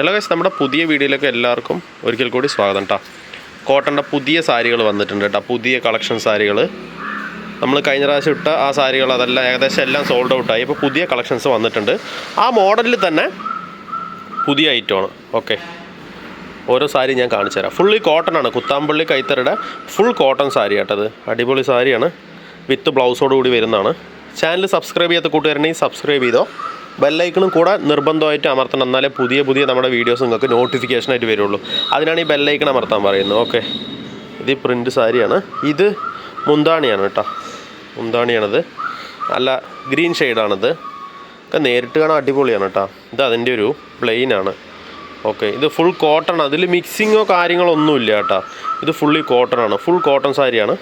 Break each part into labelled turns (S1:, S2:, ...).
S1: Hello guys നമ്മുടെ പുതിയ വീഡിയോയിലേക്ക് എല്ലാവർക്കും ഒരിക്കൽ കൂടി സ്വാഗതം കേട്ടോ കോട്ടന്റെ പുതിയ സാരികൾ വന്നിട്ടുണ്ട് കേട്ടോ പുതിയ കളക്ഷൻ സാരികൾ. നമ്മൾ കഴിഞ്ഞ പ്രാവശ്യം ഇട്ട ആ സാരികൾ അതെല്ലാം ഏകദേശം എല്ലാം സോൾഡ് ഔട്ടായി ഇപ്പോൾ പുതിയ കളക്ഷൻസ് വന്നിട്ടുണ്ട്. ആ മോഡലിൽ തന്നെ പുതിയ ഐറ്റമാണ് ഓക്കെ ഓരോ സാരി ഞാൻ കാണിച്ചു തരാം. ഫുള്ളി കോട്ടൺ ആണ്. കുത്താമ്പള്ളി കൈത്തറയുടെ ഫുൾ കോട്ടൺ സാരി കേട്ടത് അടിപൊളി സാരിയാണ്. വിത്ത് ബ്ലൗസോടുകൂടി വരുന്നതാണ്. ചാനൽ സബ്സ്ക്രൈബ് ചെയ്യാത്ത കൂട്ടുകാരനെങ്കിൽ സബ്സ്ക്രൈബ് ചെയ്തോ. ബെല്ലൈക്കണും കൂടെ നിർബന്ധമായിട്ട് അമർത്തണം. എന്നാലേ പുതിയ പുതിയ നമ്മുടെ വീഡിയോസ് നിങ്ങൾക്ക് നോട്ടിഫിക്കേഷനായിട്ട് വരുള്ളൂ. അതിനാണ് ഈ ബെല്ലൈക്കൺ അമർത്താൻ പറയുന്നത്. ഓക്കെ. ഇത് പ്രിന്റ് സാരിയാണ്. ഇത് മുന്താണിയാണ് കേട്ടോ. മുന്താണിയാണിത്. അല്ല ഗ്രീൻ ഷെയ്ഡാണിത്. ഒക്കെ നേരിട്ട് കാണാൻ അടിപൊളിയാണ് കേട്ടോ. ഇത് അതിന്റെ ഒരു പ്ലെയിൻ ആണ്. ഓക്കെ. ഇത് ഫുൾ കോട്ടൺ അതിൽ മിക്സിങ്ങോ കാര്യങ്ങളോ ഒന്നുമില്ല കേട്ടോ. ഇത് ഫുള്ളി കോട്ടൺ ആണ്. ഫുൾ കോട്ടൺ സാരിയാണ്.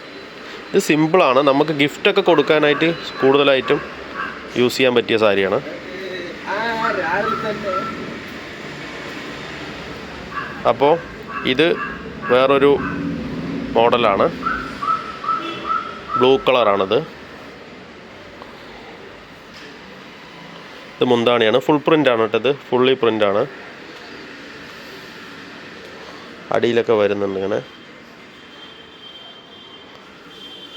S1: ഇത് സിമ്പിളാണ് നമുക്ക് ഗിഫ്റ്റൊക്കെ കൊടുക്കാനായിട്ട് കൂടുതലായിട്ടും യൂസ് ചെയ്യാൻ പറ്റിയ സാരിയാണ്. അപ്പോൾ ഇത് വേറൊരു മോഡലാണ്. ബ്ലൂ കളറാണിത്. ഇത് മുന്താണിയാണ്. ഫുൾ പ്രിന്റാണ് കേട്ടത് ഫുള്ളി പ്രിന്റാണ് അടിയിലൊക്കെ വരുന്നുണ്ട് ഇങ്ങനെ.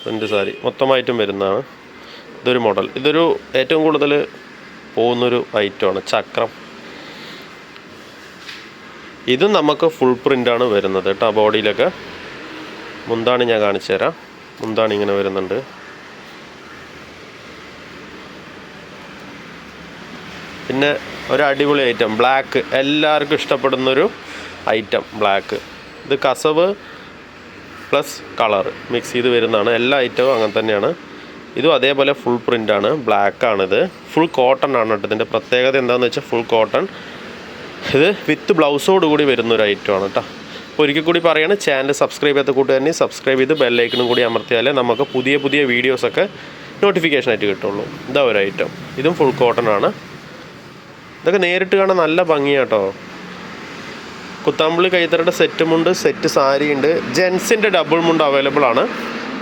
S1: പ്രിന്റ് സാരി. മൊത്തമായിട്ടും വരുന്നതാണ്. ഇതൊരു മോഡൽ. ഇതൊരു ഏറ്റവും കൂടുതൽ പോകുന്നൊരു ഐറ്റമാണ് ചക്രം. ഇതും നമുക്ക് ഫുൾ പ്രിന്റാണ് വരുന്നത് കേട്ടോ ബോഡിയിലൊക്കെ. മുന്താണി ഞാൻ കാണിച്ചു തരാം. മുന്താണി ഇങ്ങനെ വരുന്നുണ്ട്. പിന്നെ ഒരു അടിപൊളി ഐറ്റം ബ്ലാക്ക് എല്ലാവർക്കും ഇഷ്ടപ്പെടുന്നൊരു ഐറ്റം ബ്ലാക്ക് ഇത് കസവ് പ്ലസ് കളർ മിക്സ് ചെയ്ത് വരുന്നതാണ്. എല്ലാ ഐറ്റവും അങ്ങനെ തന്നെയാണ്. ഇതും അതേപോലെ ഫുൾ പ്രിന്റ് ആണ്. ബ്ലാക്ക് ആണിത്. ഫുൾ കോട്ടൺ ആണ് കേട്ടോ. ഇതിന്റെ പ്രത്യേകത എന്താണെന്ന് വെച്ചാൽ ഫുൾ കോട്ടൺ ഇത് വിത്ത് ബ്ലൗസോട് കൂടി വരുന്ന ഒരു ഐറ്റം ആണ് കേട്ടോ. അപ്പോൾ ഒരിക്കൽ കൂടി പറയുകയാണ് ചാനൽ സബ്സ്ക്രൈബ് ചെയ്യാത്ത കൂട്ടുകാരനെ സബ്സ്ക്രൈബ് ചെയ്ത് ബെല്ലൈക്കണും കൂടി അമർത്തിയാലേ നമുക്ക് പുതിയ പുതിയ വീഡിയോസൊക്കെ നോട്ടിഫിക്കേഷനായിട്ട് കിട്ടുള്ളൂ. ഇതാ ഒരു ഐറ്റം ഇതും ഫുൾ കോട്ടൺ ആണ്. ഇതൊക്കെ നേരിട്ട് കാണാൻ നല്ല ഭംഗിയാട്ടോ കുത്താമ്പള്ളി കൈത്തറയുടെ സെറ്റ് മുണ്ട് സെറ്റ് സാരി ഉണ്ട് ജെൻസിന്റെ ഡബിൾ മുണ്ട് അവൈലബിൾ ആണ്.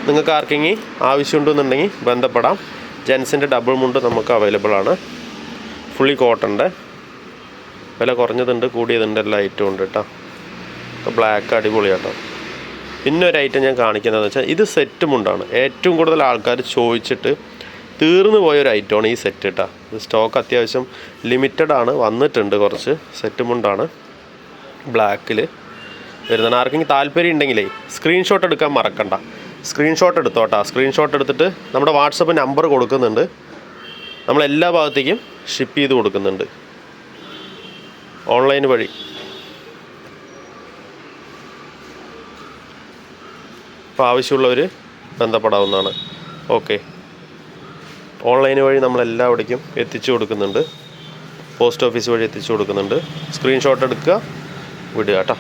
S1: നിങ്ങൾക്ക് ആർക്കെങ്കിൽ ആവശ്യമുണ്ടെന്നുണ്ടെങ്കിൽ ബന്ധപ്പെടാം. ജെൻസിന്റെ ഡബിൾ മുണ്ട് നമുക്ക് അവൈലബിൾ ആണ്. ഫുള്ളി കോട്ടന്റെ വില കുറഞ്ഞതുണ്ട് കൂടിയതുണ്ട് എല്ലാ ഐറ്റവും ഉണ്ട് കേട്ടോ ബ്ലാക്ക് അടിപൊളിയാട്ടോ പിന്നെ ഒരു ഐറ്റം ഞാൻ കാണിക്കുന്നതെന്ന് വെച്ചാൽ ഇത് സെറ്റ് മുണ്ടാണ്. ഏറ്റവും കൂടുതൽ ആൾക്കാർ ചോദിച്ചിട്ട് തീർന്നു പോയ ഒരു ഐറ്റമാണ് ഈ സെറ്റ് കേട്ടോ ഇത് സ്റ്റോക്ക് അത്യാവശ്യം ലിമിറ്റഡ് ആണ് വന്നിട്ടുണ്ട് കുറച്ച്. സെറ്റ് മുണ്ടാണ്. ബ്ലാക്കിൽ വരുന്നതാണ്. ആർക്കെങ്കിലും താല്പര്യം ഉണ്ടെങ്കിലേ സ്ക്രീൻഷോട്ട് എടുക്കാൻ മറക്കണ്ട. സ്ക്രീൻഷോട്ട് എടുത്തോട്ടാ സ്ക്രീൻഷോട്ട് എടുത്തിട്ട് നമ്മുടെ വാട്സപ്പ് നമ്പർ കൊടുക്കുന്നുണ്ട്. നമ്മൾ എല്ലാ ഭാഗത്തേക്കും ഷിപ്പ് ചെയ്ത് കൊടുക്കുന്നുണ്ട്. ഓൺലൈൻ വഴി. അപ്പോൾ ആവശ്യമുള്ളവർ ബന്ധപ്പെടാവുന്നതാണ്. ഓക്കെ ഓൺലൈൻ വഴി നമ്മൾ എല്ലാവിടേക്കും എത്തിച്ചു കൊടുക്കുന്നുണ്ട്. പോസ്റ്റ് ഓഫീസ് വഴി എത്തിച്ചു കൊടുക്കുന്നുണ്ട്. സ്ക്രീൻഷോട്ട് എടുക്കുക. വിടുക കേട്ടോ